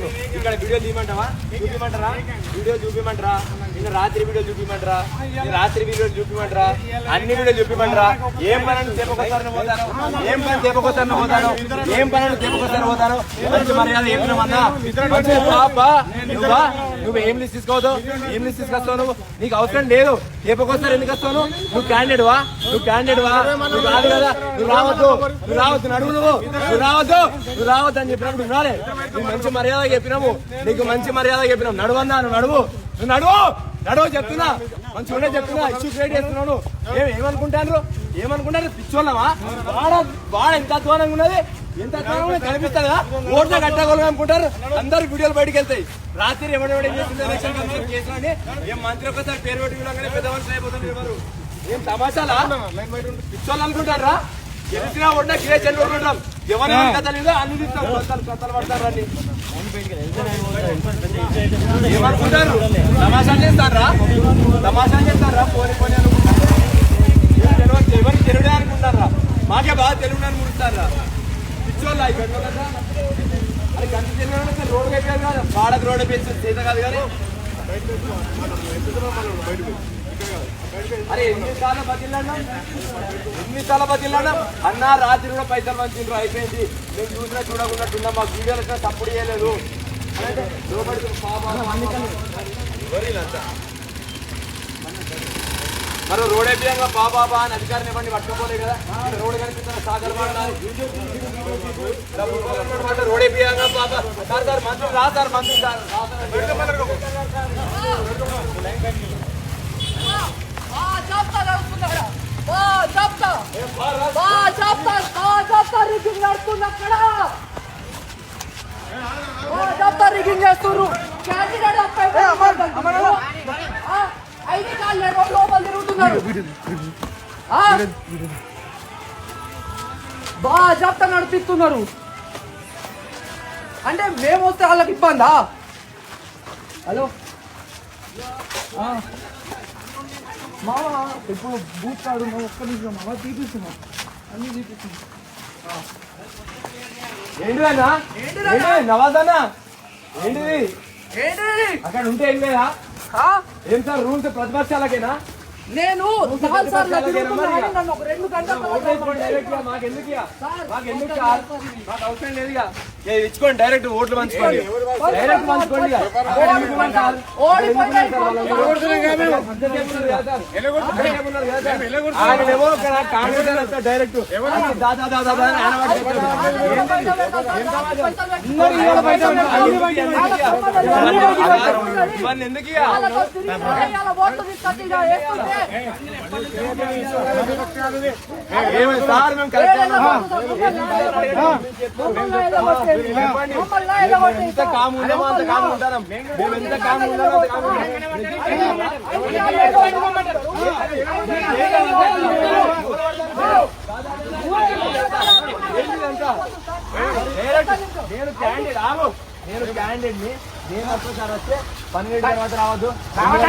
చెప్తున్నావు ఇక్కడ video తీయమంటావా చూపిమంటారా? Video చూపిమంటారా? నిన్న రాత్రి వీడియో చూపిమంటారా? రాత్రి వీడియో చూపిమంటారా? అన్ని వీడియో చూపిమంటారా? ఏం పని చెప్పకొస్తారని తెప్పకొస్తారని పోతాను ఏం పని చెప్పకొస్తారని పోతాను ఏం పని చెప్పకొస్తారని తెప్పకొస్తారని పోతాను మర్యాద ఏం బాబా నువ్వా? నువ్వు ఏం లిస్ట్ తీసుకోవద్దు? ఏం లిస్ట్ తీసుకొస్తావు నువ్వు? నీకు అవసరం లేదు. తెప్పకొస్తారు ఎందుకు వస్తావు నువ్వు? క్యాండిడేట్ వా? నువ్వు క్యాండిడేట్ వా? నువ్వు కాదు కదా? నువ్వు రావద్దు. నువ్వు రావద్దు. నడువు నువ్వు. నువ్వు రావద్దు. నువ్వు రావద్దు అని చెప్పినప్పుడు వినాలి నువ్వు మంచి మర్యాద చెప్పినాము నీకు మంచి మర్యాద చెప్పినావు. నడువన్నా నువ్వు నడువు. నువ్వు నడువు. నడువు చెప్తున్నా. మంచి ఉండే చెప్తున్నా ఇష్యూ క్రియేట్ చేస్తున్నాను ఏమనుకుంటాను ఏమనుకుంటారు? ఏమనుకుంటారు? పిచ్చోళ్ళమా వాడ వాడ ఎంత అధ్వానంగా ఉన్నది? ఎంత అధ్వానంగా కదా ఓట్ల కట్టగలం అనుకుంటారు. అందరు వీడియోలు బయటకు వెళ్తాయి. రాత్రి ఎవడెవడు ఏం ఎలక్షన్ కమిషన్ చేసినా ఏం మంత్రి ఒకసారి పేరు పెట్టి వినగానే పెద్ద మనుషులు అయిపోతారు ఎవరు? ఏం తమాషాలా? పిచ్చోళ్ళు అనుకుంటారా? గెలిచినా ఉన్నా గిరే చెల్లి కొట్టుకుంటాం. ఎవరెవరి కథలు అన్ని తీస్తాం కథలు కొత్తలు పడతారు ఏమనుకుంటారు? తమాషాలు చేస్తారా? తమాషాలు చేస్తారా? పోనీ పోనీ అనుకుంటారా? ఎవరు తెలియదు, తెలుగుడే అనుకుంటారా? మాకే బాగా తెలుగు అని ముడుస్తారా పిచ్చోళ్ళ అది గంట తెలియదు రోడ్డు అయిపోయారు కదా వాడకు రోడ్డు అయిపోయింది చేత కాదు కానీ. అరే ఎన్ని సార్లు బతిల్లాడా ఎన్ని సార్లు బతిల్లాడా అన్న రాత్రి కూడా పైసలు మంచిండ్రు అయిపోయింది. మేము చూసినా చూడకుండా మాకు వీడియోలు వచ్చినా తప్పుడు చేయలేదు. అంటే లోపలికి పాపం. ఎవరు వీళ్ళంతా? మరో రోడ్ అయిపోయాక బాబా బా అని అధికారిని ఇవ్వండి పట్టుకోలే కదా. రోడ్ కనిపిస్తున్న సాగర్ మాట్లాడాలి రోడ్ అయిపోయాక బాబా సార్ సార్ మంత్రి రా సార్ మంత్రి సార్ రా సార్. ఆ జాబితా నడుస్తున్నాడా ఆ జాబితా ఆ జాబితా ఆ జాబితా రిగ్గింగ్ నడుస్తుంది అక్కడ ఆ జాబితా రిగ్గింగ్ చేస్తున్నారు లేని వాళ్ళు లోపల తిరుగుతున్నారు ఆ, బా జాబితా నడిపిస్తున్నారు. అంటే మేము వస్తే వాళ్ళకి ఇబ్బందా? హలో. మామ ఇప్పుడు బూత్ కాదు నువ్వు ఒక్క నిమిషం మామ తీపిస్తున్నాం. అన్ని తీపిస్తున్నాం. ఏంటిదన్నా ఏంటిదన్నా? ఏంటి నవాజ్ అన్న ఏంటిది? ఏంటి అక్కడ ఉంటే ఏం లేదా? ఏం సార్ రూల్స్ ప్రతిపక్షాలకేనా? నేను నాలుగు సార్లు తిరుగుతున్నా కానీ నన్ను ఒక రెండు గంటల ఓటు వేసుకోండి డైరెక్ట్గా మాకు ఎందుకు ఇక? మాకు ఎందుకు సార్? మాకు అవసరం లేదు ఇక. ఇక ఇచ్చుకోండి డైరెక్ట్ ఓట్లు పంచుకోండి. డైరెక్ట్ పంచుకోండి. ఆయనేమో కాంగ్రెస్ డైరెక్ట్ దాదా దాదా ఎందుకు సార్ మేము కరెక్ట్ ఎంత కాము ఉన్నామో అంత ఉంటాం మేము ఎంత ఉన్నామో అంత నేను క్యాండిడేట్ ఆగు నేను క్యాండిడేట్ పన్నెండు తర్వాత రావద్దు పన్నెండు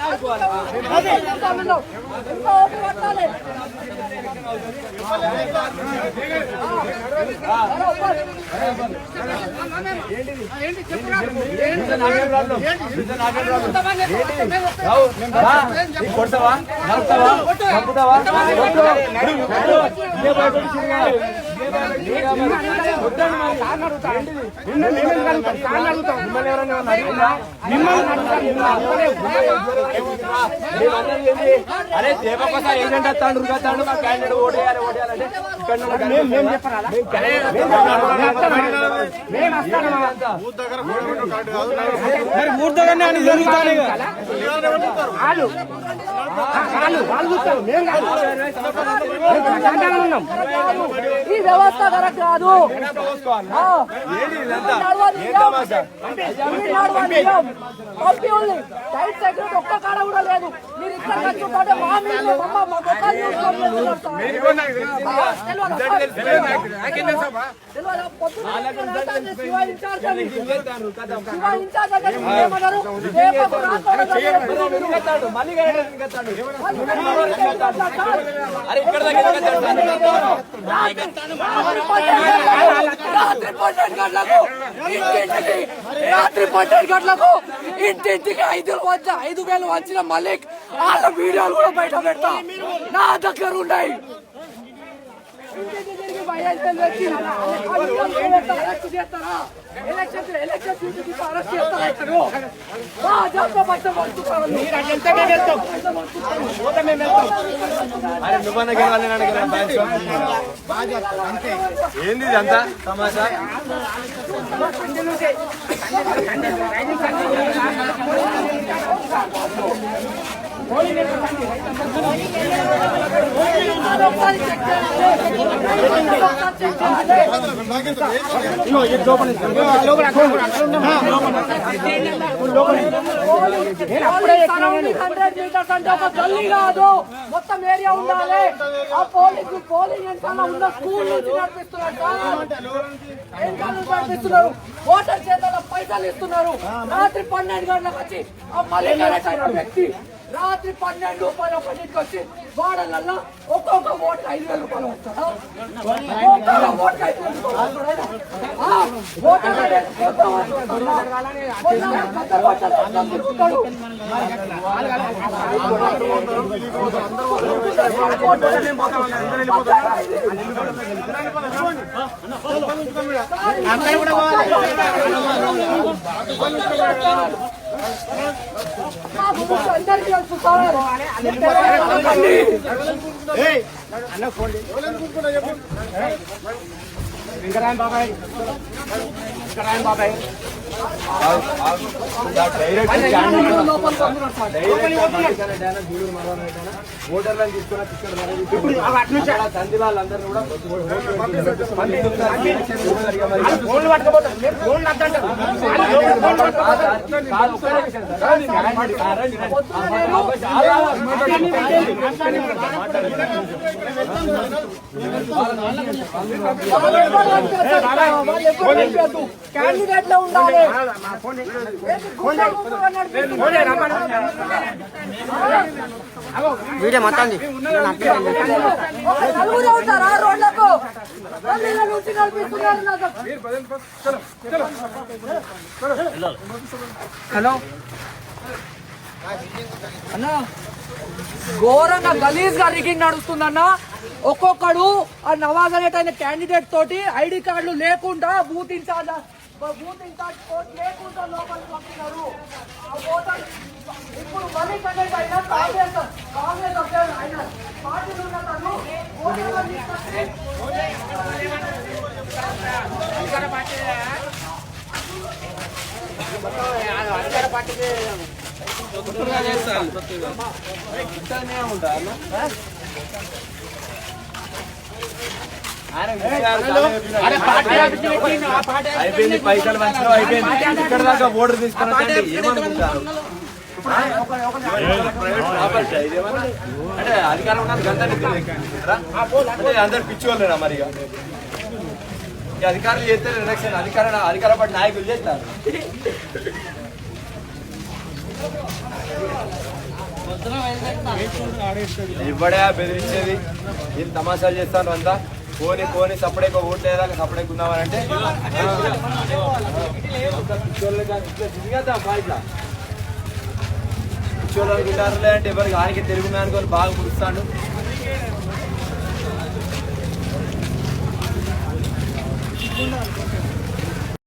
రావద్దు అదే కొడతావా? నరుకుతావా? చంపుతావా? అరే దేవకోసారి ఏజెంట్ వస్తాడు ఉరుకొస్తాడు మా క్యాండిడేట్ ఓటేయాలి ఓటేయాలంటే ఇక్కడ నుండి ఈ వ్యవస్థ కరెక్ట్ కాదు? నడవదు ఏం నియమం. తమాషా? ఇది నడవదు నియమం. పంపి ఉంది. సెక్యూరిటీ ఒక్క కాడ కూడా లేదు. మీరు ఇక్కడ కట్టుకుంటే మా మీద మా తెలియదా. ఇన్ఛార్జ్ ఇన్ఛార్జ్ రాత్రి అరే ఇక్కడ రాత్రి పన్నెండు గంటలకు ఇంటింటికి రాత్రి పన్నెండు గంటలకు ఇంటింటికి ఐదు వచ్చ ఐదు వేలు వచ్చిన మలిక్ వాళ్ళ వీడియోలు కూడా బయట పెడతా. నా దగ్గర ఉన్నాయి. ఇంటింటి వచ్చి అరెస్ట్ చేస్తారా ఎలక్షన్ ఎలక్షన్ అరెస్ట్ చేస్తారా ఇతను? మా ఏంది ఇదంతా తమాషా ఒకసారి చెక్ హండ్రెడ్ మీటర్స్ అంటే ఒక గల్లీ కాదు మొత్తం ఏరియా ఉండాలి ఆ పోలీసు పోలింగ్ ఎంత ఉన్న స్కూల్ నుంచి నడిపిస్తున్నారు నడిపిస్తున్నారు ఓటర్ చేత పైసలు ఇస్తున్నారు. రాత్రి పన్నెండు గంటలకు వచ్చి ఆ మళ్ళీ వ్యక్తి రాత్రి పన్నెండు పదొకటికి వచ్చి గోడలలో ఒక్కొక్క ఓటు ఐదు వేల రూపాయలు వస్తాడా? ఒక్కొక్క ఓటుకి ఐదు వేల రూపాయలు వస్తాడా? ఆ, తిరుగుతాడు. అందరికీ తెలుసు సార్ అనకండి. డైరెక్ట్ ఓటర్లను తీసుకున్న ఇక్కడ తండ్రి వాళ్ళందరూ కూడా క్యాండిడేట్లో ఉండాలి. వీడియో మొత్తం నడిపిస్తున్నారు నాకు. హలో. అన్నా ఘోరంగా గలీజ్గా రిగింగ్ నడుస్తుందన్న. ఒక్కొక్కడు ఆ నవాజ్ అనేటైన క్యాండిడేట్ తోటి ఐడి కార్డులు లేకుండా booth in charge booth in charge court లేకుండా లోపలికి పంపినారు. ఇప్పుడు మళ్ళీ కనెక్ట్ అయినా కాంగ్రెస్ కాంగ్రెస్ అభ్యర్థి ఆయన పార్టీలు ఉన్న తను అయిపోయింది పైసలు మంచిగా అయిపోయింది. ఇక్కడ దాకా ఓటర్ తీసుకున్నట్టు ఏమనుకుంటారు? అంటే అధికారం ఉన్నది అంటే అందరు పిచ్చివాళ్ళేనా మరి ఇక? ఈ అధికారులు చేస్తారు ఎలక్షన్ అధికార అధికార పార్టీ నాయకులు చేస్తారు ఇవ్వడే బెదిరించేది ఏం తమాషాలు చేస్తాను అంతా పోని పోని సపడేక ఓట్లేదా వేయదాకా సపడేక అంటే పిచ్చోళ్ళు అనుకుంటారులే అంటే ఎవరికి ఆయనకి తెలుగు మ్యాన్ కొని బాగా పుడుస్తాడు